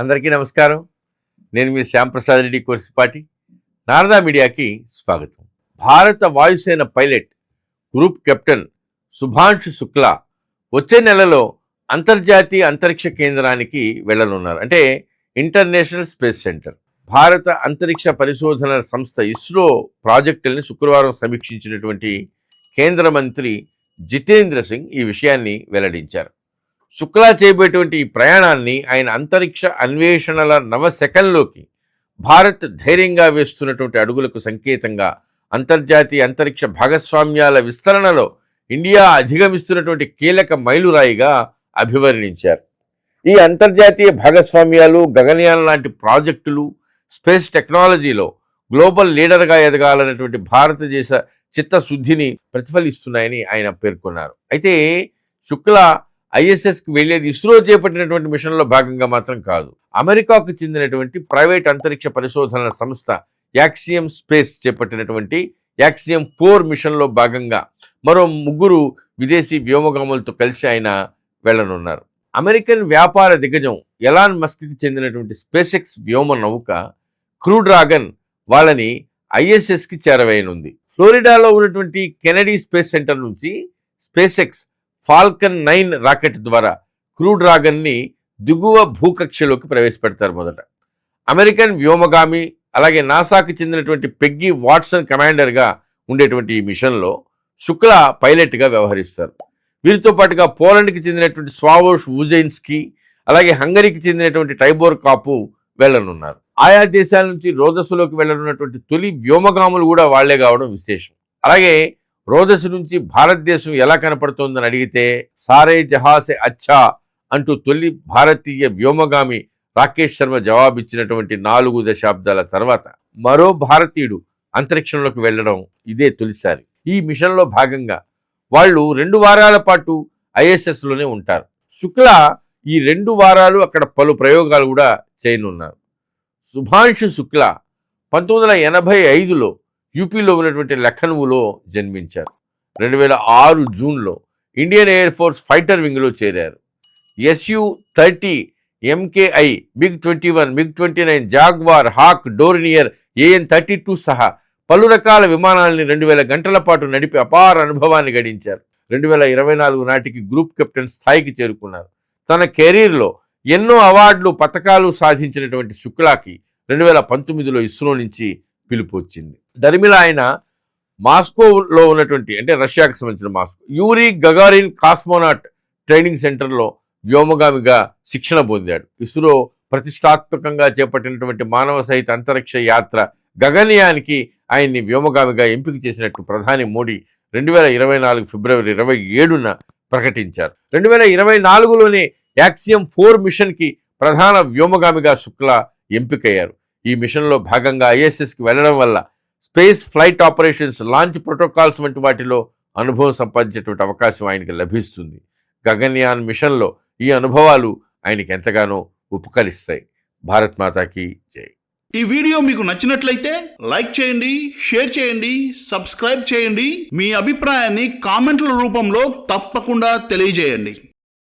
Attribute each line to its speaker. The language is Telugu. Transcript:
Speaker 1: అందరికీ నమస్కారం. నేను మీ శ్యాంప్రసాద్ రెడ్డి కోర్సిపాటి. నారదా మీడియాకి స్వాగతం. భారత వాయుసేన pilot group captain Shubhanshu Shukla వచ్చే నెలలో అంతర్జాతీయ అంతరిక్ష కేంద్రానికి వెళ్ళనున్నారు. అంటే ఇంటర్నేషనల్ స్పేస్ సెంటర్. భారత అంతరిక్ష పరిశోధన సంస్థ ఇస్రో ప్రాజెక్టుల్ని శుక్రవారం సమీక్షించినటువంటి కేంద్ర మంత్రి జితేంద్ర సింగ్ ఈ విషయాన్ని వెల్లడించారు. శుక్లా చేయబోయేటువంటి ఈ ప్రయాణాన్ని ఆయన అంతరిక్ష అన్వేషణల నవశకంలోకి భారత్ ధైర్యంగా వేస్తున్నటువంటి అడుగులకు సంకేతంగా అంతర్జాతీయ అంతరిక్ష భాగస్వామ్యాల విస్తరణలో ఇండియా అధిగమిస్తున్నటువంటి కీలక మైలురాయిగా అభివర్ణించారు. ఈ అంతర్జాతీయ భాగస్వామ్యాలు గగనయాన లాంటి ప్రాజెక్టులు స్పేస్ టెక్నాలజీలో గ్లోబల్ లీడర్గా ఎదగాలన్నటువంటి భారతదేశ చిత్తశుద్ధిని ప్రతిఫలిస్తున్నాయని ఆయన పేర్కొన్నారు. అయితే శుక్ల ఐఎస్ఎస్కి వెళ్ళేది ఇస్రో చేపట్టినటువంటి మిషన్లో భాగంగా మాత్రం కాదు. అమెరికాకు చెందినటువంటి ప్రైవేట్ అంతరిక్ష పరిశోధనల సంస్థ యాక్సియం స్పేస్ చేపట్టినటువంటి యాక్సియం ఫోర్ మిషన్లో భాగంగా మరో ముగ్గురు విదేశీ వ్యోమగాములతో కలిసి ఆయన వెళ్ళనున్నారు. అమెరికన్ వ్యాపార దిగ్గజం ఎలాన్ మస్క్కి చెందినటువంటి స్పేస్ ఎక్స్ వ్యోమ నౌక క్రూ డ్రాగన్ వాళ్ళని ఐఎస్ఎస్కి చేరవేయనుంది. ఫ్లోరిడాలో ఉన్నటువంటి కెనడీ స్పేస్ సెంటర్ నుంచి space X Falcon nine rocket ద్వారా క్రూ డ్రాగన్ని దిగువ భూకక్షలోకి ప్రవేశపెడతారు మొదట. అమెరికన్ వ్యోమగామి అలాగే నాసాకి చెందినటువంటి పెగ్గి వాట్సన్ కమాండర్గా ఉండేటువంటి ఈ మిషన్లో శుక్ల పైలట్గా వ్యవహరిస్తారు. వీరితో పాటుగా పోలండ్కి చెందినటువంటి స్వావోష్ వుజైన్స్కి అలాగే హంగరీకి చెందినటువంటి టైబోర్ కాపు వెళ్ళనున్నారు. ఆయా దేశాల నుంచి రోదస్సులోకి వెళ్ళనున్నటువంటి తొలి వ్యోమగాములు కూడా వాళ్ళే కావడం విశేషం. అలాగే రోదసి నుంచి భారతదేశం ఎలా కనపడుతోందని అడిగితే సారే జహాసే అచ్చా అంటూ తొలి భారతీయ వ్యోమగామి రాకేష్ శర్మ జవాబిచ్చినటువంటి నాలుగు దశాబ్దాల తర్వాత మరో భారతీయుడు అంతరిక్షంలోకి వెళ్ళడం ఇదే తొలిసారి. ఈ మిషన్లో భాగంగా వాళ్ళు రెండు వారాల పాటు ఐఎస్ఎస్లోనే ఉంటారు. శుక్ల ఈ రెండు వారాలు అక్కడ పలు ప్రయోగాలు కూడా చేయనున్నారు. సుభాంషు శుక్ల పంతొమ్మిది వందల ఎనభై ఐదులో యూపీలో ఉన్నటువంటి లఖనవులో జన్మించారు. రెండు వేల ఆరు జూన్లో ఇండియన్ ఎయిర్ ఫోర్స్ ఫైటర్ వింగ్లో చేరారు. SU thirty MKI MiG twenty one MiG twenty nine Jaguar Hawk Dornier AN thirty two సహా పలు రకాల విమానాలని రెండు వేల గంటల పాటు నడిపి అపార అనుభవాన్ని గడించారు. రెండు వేల ఇరవై నాలుగు నాటికి గ్రూప్ కెప్టెన్ స్థాయికి చేరుకున్నారు. తన కెరీర్లో ఎన్నో అవార్డులు పథకాలు సాధించినటువంటి శుక్లాకి రెండు వేల పంతొమ్మిదిలో ఇస్రో నుంచి పిలుపు వచ్చింది. దరిమిల ఆయన మాస్కోలో ఉన్నటువంటి అంటే రష్యాకు సంబంధించిన Moscow Yuri Gagarin cosmonaut training సెంటర్లో వ్యోమగామిగా శిక్షణ పొందాడు. ఇస్రో ప్రతిష్టాత్మకంగా చేపట్టినటువంటి మానవ సహిత అంతరిక్ష యాత్ర గగనయానికి ఆయన్ని వ్యోమగామిగా ఎంపిక చేసినట్టు ప్రధాని మోడీ రెండు వేల ఇరవై నాలుగు ఫిబ్రవరి ఇరవై ఏడున ప్రకటించారు. రెండు వేల ఇరవై నాలుగులోనే యాక్సియం ఫోర్ మిషన్కి ప్రధాన వ్యోమగామిగా శుక్ల ఎంపికయ్యారు. ఈ మిషన్లో భాగంగా ఐఎస్ఎస్కి వెళ్ళడం వల్ల space flight operations launch protocols వంటి వాటిలో అనుభవం సంపాదించేటువంటి అవకాశం ఆయనకి లభిస్తుంది. గగన్యాన్ మిషన్లో ఈ అనుభవాలు ఆయనకి ఎంతగానో ఉపకరిస్తాయి. భారత్ మాతాకి జై.
Speaker 2: ఈ వీడియో మీకు నచ్చినట్లయితే లైక్ చేయండి షేర్ చేయండి సబ్స్క్రైబ్ చేయండి. మీ అభిప్రాయాన్ని కామెంట్ల రూపంలో తప్పకుండా తెలియజేయండి.